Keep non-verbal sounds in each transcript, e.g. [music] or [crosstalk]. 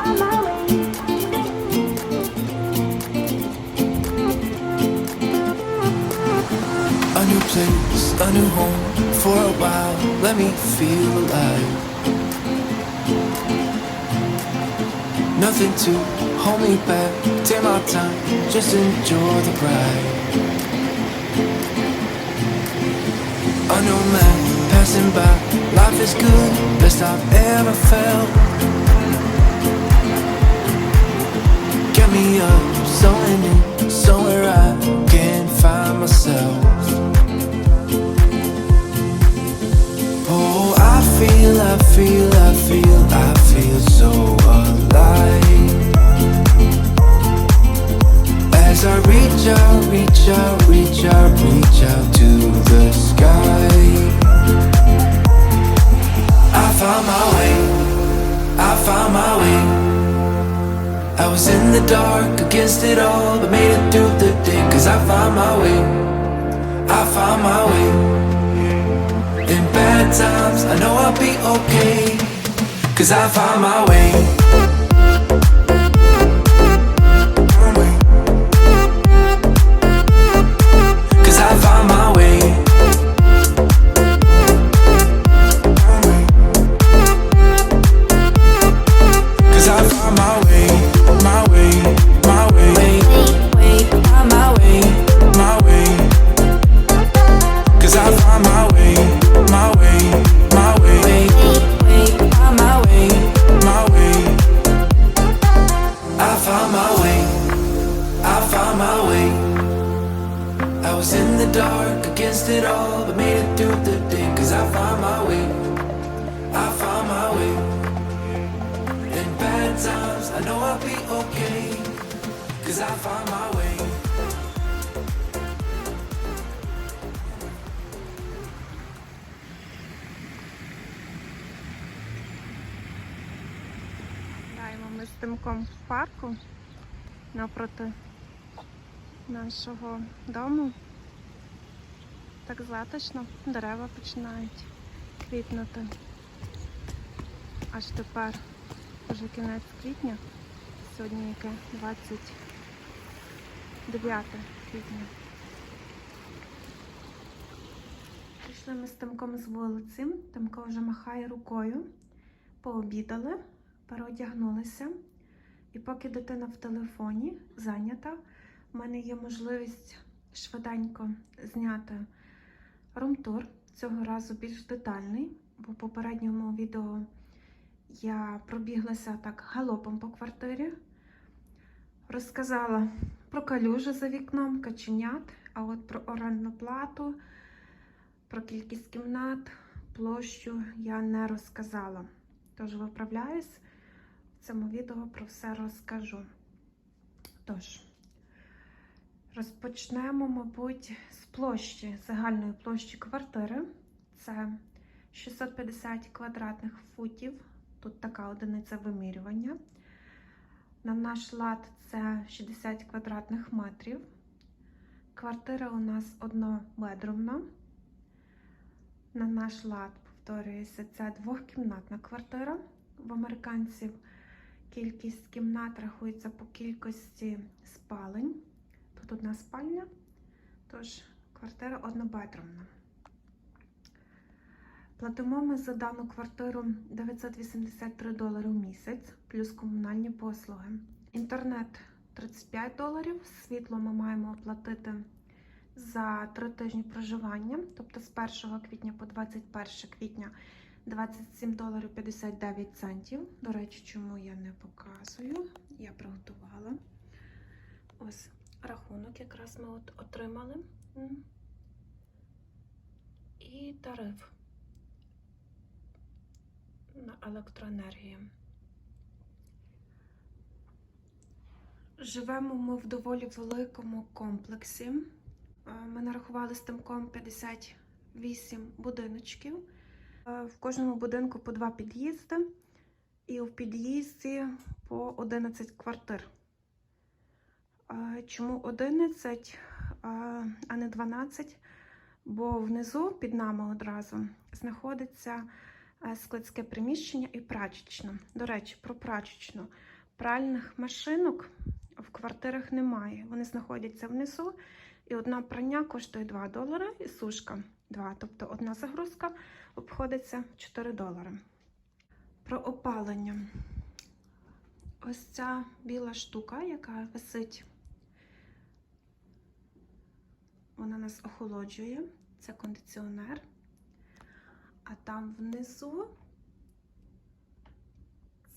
A new place, a new home for a while. Let me feel alive. Nothing to hold me back. Take my time, just enjoy the ride. A new man passing by. Life is good, best I've ever felt. I found my way. In bad times, I know I'll be okay. Cause I find my way. Ми з тимком в парку напроти нашого дому. Так затишно, дерева починають квітнути. Аж тепер вже кінець квітня. Сьогодні яке 29 квітня. Прийшли ми з Тимком з вулиці. Тимко вже махає рукою. Пообідали переодягнулися. І поки дитина в телефоні зайнята, в мене є можливість швиденько зняти румтур. Цього разу більш детальний, бо в попередньому відео я пробіглася так галопом по квартирі, розказала про калюжі за вікном, каченят, а от про орендну плату, про кількість кімнат, площу я не розказала. Тож виправляюсь, цьому відео про все розкажу. Тож, розпочнемо, мабуть, з площі, загальної площі квартири. Це 650 квадратних футів. Тут така одиниця вимірювання. На наш лад це 60 квадратних метрів. Квартира у нас однобедромна. На наш лад, повторюється, це двохкімнатна квартира. В американців кількість кімнат рахується по кількості спалень. Тут одна спальня, тож квартира однобедромна. Платимо ми за дану квартиру 983 долари в місяць, плюс комунальні послуги. Інтернет 35 доларів, світло ми маємо оплатити за 3 тижні проживання, тобто з 1 квітня по 21 квітня 27 доларів 59 центів. До речі, чому я не показую? Я приготувала. Ось рахунок якраз ми от отримали. І тариф на електроенергію. Живемо ми в доволі великому комплексі. Е, Ми нарахували з тимком 58 будиночків. Е, В кожному будинку по два під'їзди, і в під'їзді по 11 квартир. Е, Чому 11, е, а не 12? Бо внизу під нами одразу знаходиться складське приміщення і прачечна. До речі, про прачечну. Пральних машинок в квартирах немає. Вони знаходяться внизу, і одна прання коштує 2 долари, і сушка 2. Тобто одна загрузка обходиться 4 долари. Про опалення. Ось ця біла штука, яка висить, вона нас охолоджує. Це кондиціонер. А там внизу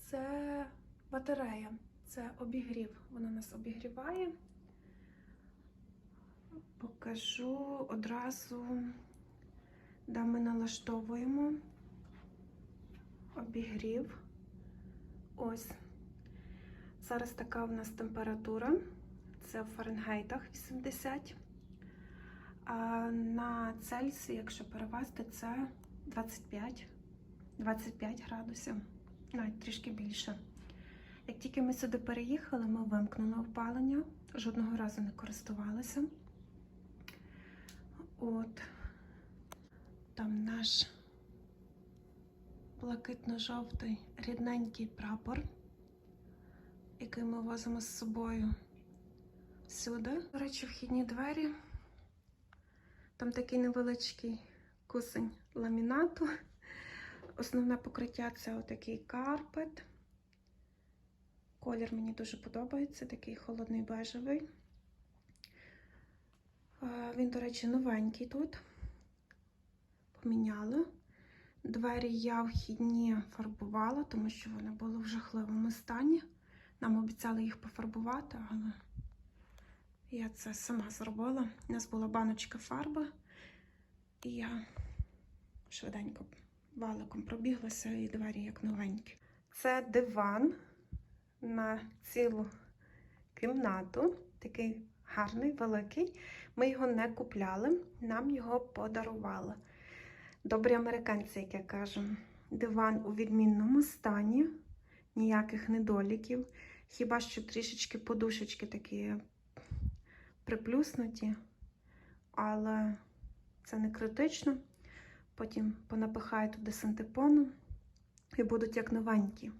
це батарея, це обігрів. Вона нас обігріває. Покажу одразу, де ми налаштовуємо обігрів. Ось. Зараз така в нас температура. Це в Фаренгейтах 80. А на Цельсі, якщо перевести, це 25, 25 градусів, навіть трішки більше. Як тільки ми сюди переїхали, ми вимкнули опалення, жодного разу не користувалися. От там наш блакитно-жовтий рідненький прапор, який ми возимо з собою всюди. До речі, вхідні двері. Там такий невеличкий кусень ламінату. Основне покриття це отакий карпет. Колір мені дуже подобається, такий холодний бежевий. Він, до речі, новенький тут. Поміняли. Двері я вхідні фарбувала, тому що вони були в жахливому стані. Нам обіцяли їх пофарбувати, але я це сама зробила. У нас була баночка фарби, і я швиденько валиком пробіглася і двері як новенькі. Це диван на цілу кімнату, такий гарний, великий. Ми його не купляли, нам його подарували. Добрі американці, як я кажу. Диван у відмінному стані, ніяких недоліків. Хіба що трішечки подушечки такі приплюснуті, але це не критично. Потім понапихаю туди синтепону і будуть як новенькі.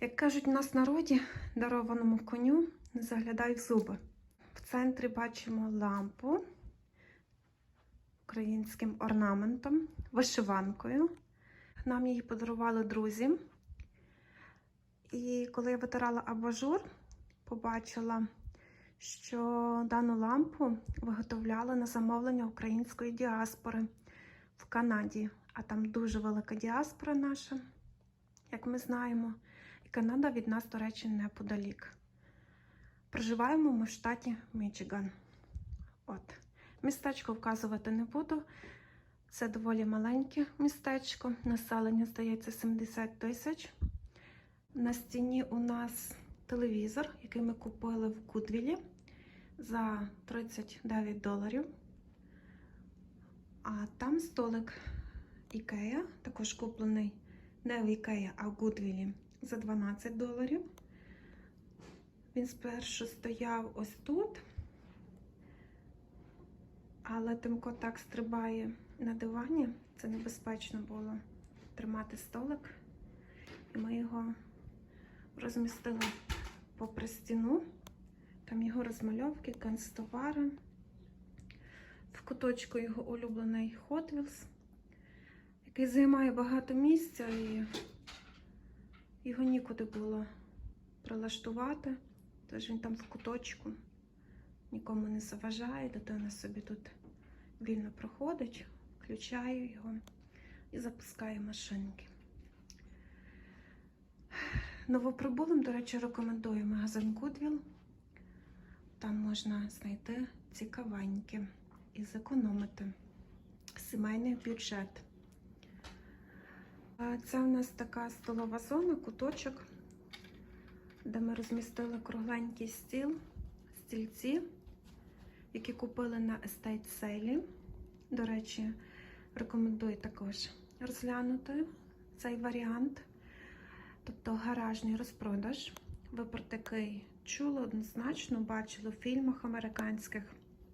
Як кажуть у нас народі, дарованому коню, не заглядай в зуби. В центрі бачимо лампу українським орнаментом, вишиванкою. Нам її подарували друзі. І коли я витирала абажур, побачила, що дану лампу виготовляли на замовлення української діаспори в Канаді. А там дуже велика діаспора наша, як ми знаємо. І Канада від нас, до речі, неподалік. Проживаємо ми в штаті Мічиган. От. Містечко вказувати не буду. Це доволі маленьке містечко. Населення, здається, 70 тисяч. На стіні у нас телевізор, який ми купили в Гудвілі за 39 доларів. А там столик Ікея, також куплений не в Ікея, а в Гудвілі за 12 доларів. Він спершу стояв ось тут, але Тимко так стрибає на дивані. Це небезпечно було тримати столик. І ми його розмістили попри стіну. Там його розмальовки, канцтовари. В куточку його улюблений Hot Wheels, який займає багато місця і його нікуди було прилаштувати. Тож він там в куточку нікому не заважає, дитина собі тут вільно проходить, включаю його і запускаю машинки. Новоприбулим, до речі, рекомендую магазин Goodwill. Там можна знайти цікавеньке і зекономити сімейний бюджет. Це у нас така столова зона, куточок, де ми розмістили кругленький стіл, стільці, які купили на естейт сейлі. До речі, рекомендую також розглянути цей варіант, тобто гаражний розпродаж. Ви про такий чули однозначно, бачили в фільмах американських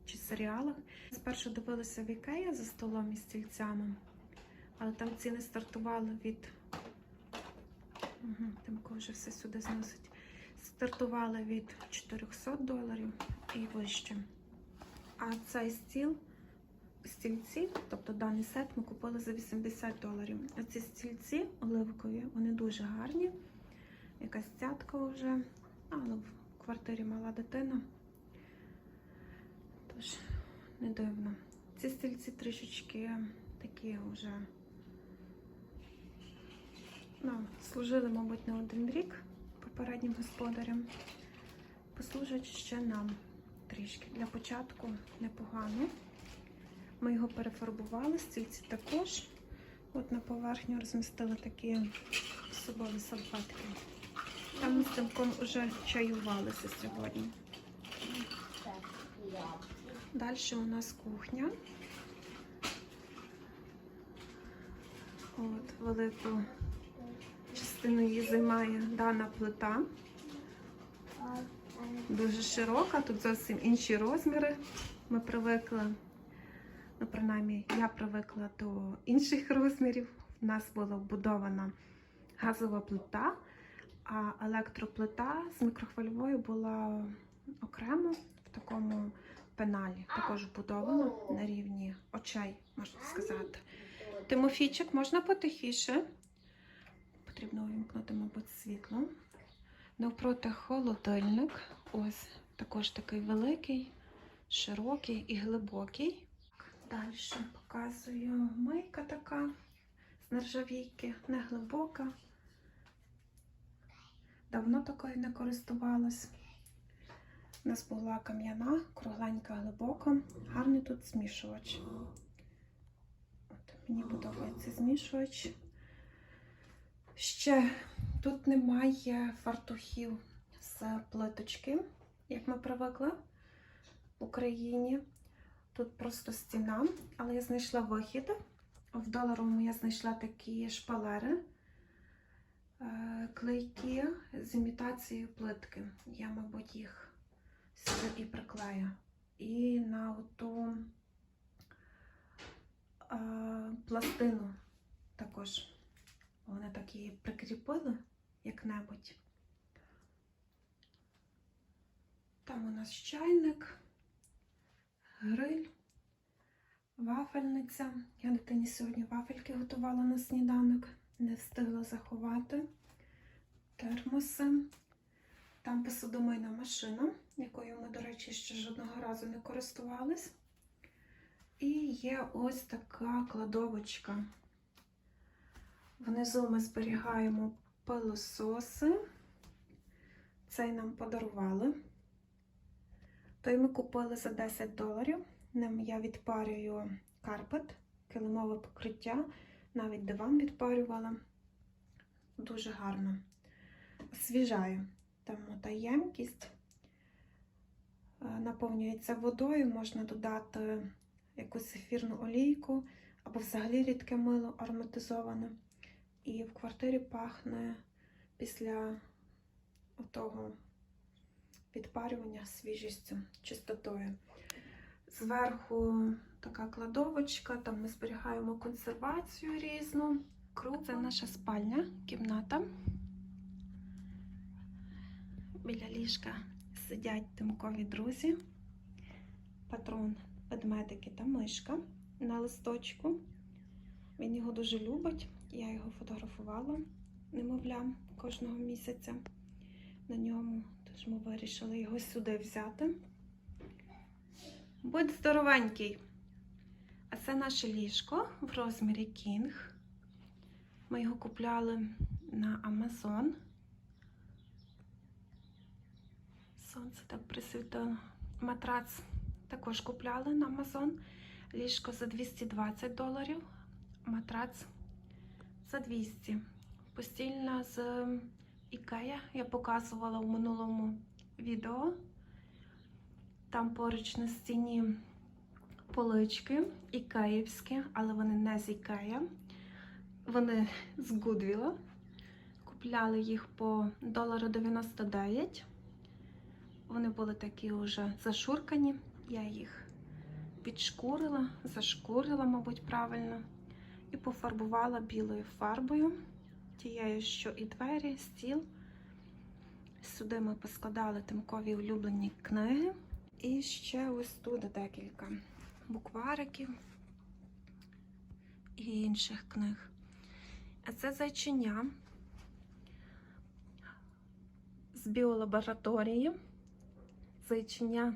чи серіалах. Спершу дивилися в Ікея за столом і стільцями, Але там ціни стартували від. Угу, Тимко вже все сюди зносить. Стартували від 400 доларів і вище. А цей стіл, стільці, тобто даний сет, ми купили за 80 доларів. А ці стільці оливкові, вони дуже гарні. Якась цятка вже, але в квартирі мала дитина. Тож, не дивно. Ці стільці трішечки такі вже ну, служили, мабуть, не один рік попереднім господарям. Послужать ще нам трішки. Для початку непогано. Ми його перефарбували, стільці також. От на поверхню розмістили такі собові салфетки. Там ми з тимком вже чаювалися сьогодні. Далі у нас кухня. От, велику частину її займає дана плита. Дуже широка, тут зовсім інші розміри. Ми привикли, ну, принаймні, я привикла до інших розмірів. У нас була вбудована газова плита, а електроплита з мікрохвильовою була окремо в такому пеналі, також вбудована на рівні очей, можна сказати. Тимофійчик, можна потихіше. Потрібно увімкнути, мабуть, світло. Навпроти холодильник. Ось також такий великий, широкий і глибокий. Далі показую мийка така з нержавійки, не глибока. Давно такою не користувалась. У нас була кам'яна, кругленька, глибока. Гарний тут змішувач. От, мені подобається змішувач. Ще тут немає фартухів з плиточки, як ми привикли в Україні. Тут просто стіна, але я знайшла вихід. В доларовому я знайшла такі шпалери е, клейкі з імітацією плитки. Я, мабуть, їх сюди приклею. І на оту е, пластину також. Вони так її прикріпили як-небудь. Там у нас чайник, гриль, вафельниця. Я дитині сьогодні вафельки готувала на сніданок, не встигла заховати термоси. Там посудомийна машина, якою ми, до речі, ще жодного разу не користувались. І є ось така кладовочка. Внизу ми зберігаємо пилососи. Цей нам подарували. Той ми купили за 10 доларів. Ним я відпарюю карпет, килимове покриття, навіть диван відпарювала. Дуже гарно. Освіжаю. Там та ємкість е, наповнюється водою, можна додати якусь ефірну олійку або взагалі рідке мило ароматизоване. І в квартирі пахне після того відпарювання свіжістю, чистотою. Зверху така кладовочка, там ми зберігаємо консервацію різну. Круг це наша спальня, кімната. Біля ліжка сидять тимкові друзі, патрон, ведмедики та мишка на листочку. Він його дуже любить. Я його фотографувала немовлям кожного місяця на ньому. Тож ми вирішили його сюди взяти. Будь здоровенький! А це наше ліжко в розмірі Кінг. Ми його купляли на Amazon. Сонце так присвітило. Матрац також купляли на Amazon. Ліжко за 220 доларів. Матрац за 200. Постільна з Ікея. Я показувала в минулому відео. Там поруч на стіні полички ікеївські, але вони не з Ікея. Вони з Гудвіла. Купляли їх по 1,99. Вони були такі вже зашуркані. Я їх підшкурила, зашкурила, мабуть, правильно. І пофарбувала білою фарбою, тією, що і двері, стіл. Сюди ми поскладали тимкові улюблені книги. І ще ось тут декілька буквариків і інших книг. А це зайчиня з біолабораторії. Зайчиня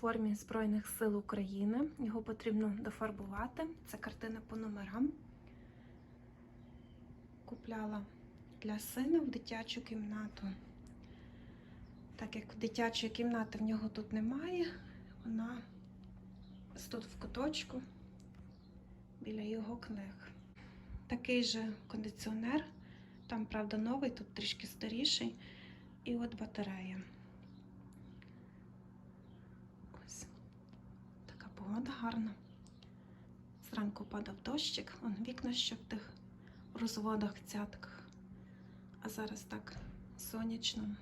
формі Збройних сил України. Його потрібно дофарбувати. Це картина по номерам. Купляла для сина в дитячу кімнату. Так як дитячої кімнати в нього тут немає, вона тут в куточку біля його книг. Такий же кондиціонер, там, правда, новий, тут трішки старіший. І от батарея. Ось погода гарна. Зранку падав дощик, вон вікна ще в тих розводах, цятках. А зараз так сонячно.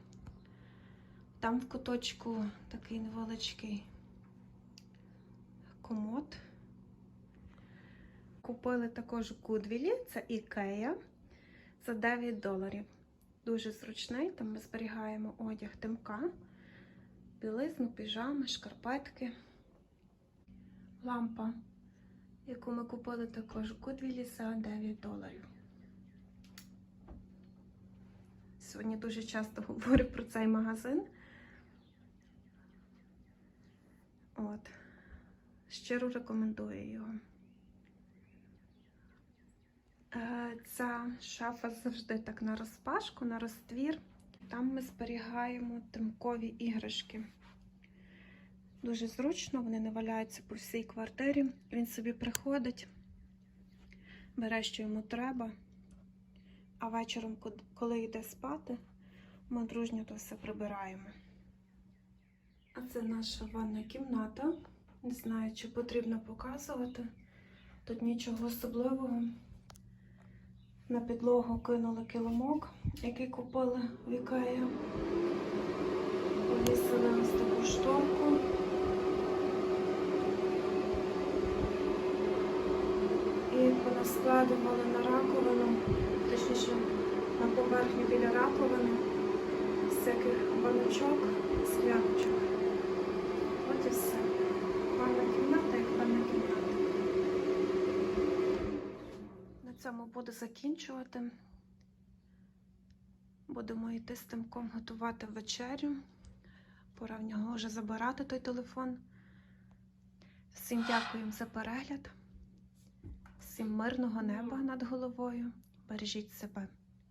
Там в куточку такий невеличкий комод. Купили також у Кудвілі, це Ікея за 9 доларів. Дуже зручний, там ми зберігаємо одяг тимка, білизну, піжами, шкарпетки. Лампа, яку ми купили також у Кудвілі за 9 доларів. Сьогодні дуже часто [laughs] говорю про цей магазин. От. Щиро рекомендую його. Е, Ця шафа завжди так на розпашку, на розтвір. Там ми зберігаємо тимкові іграшки. Дуже зручно, вони не валяються по всій квартирі. Він собі приходить, бере, що йому треба. А вечором, коли йде спати, ми дружньо то все прибираємо. А це наша ванна кімната. Не знаю, чи потрібно показувати. Тут нічого особливого. На підлогу кинули килимок, який купили в Ікеї. Повісили ось таку шторку. І понаскладували на раковину, точніше на поверхню біля раковини всяких баночок, скляночок. От і все. Ванна кімната як ванна кімната. На цьому буду закінчувати. Будемо йти з тимком готувати вечерю. Пора в нього вже забирати той телефон. Всім дякуємо за перегляд. Всім мирного неба над головою. Бережіть себе.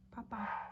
Па-па.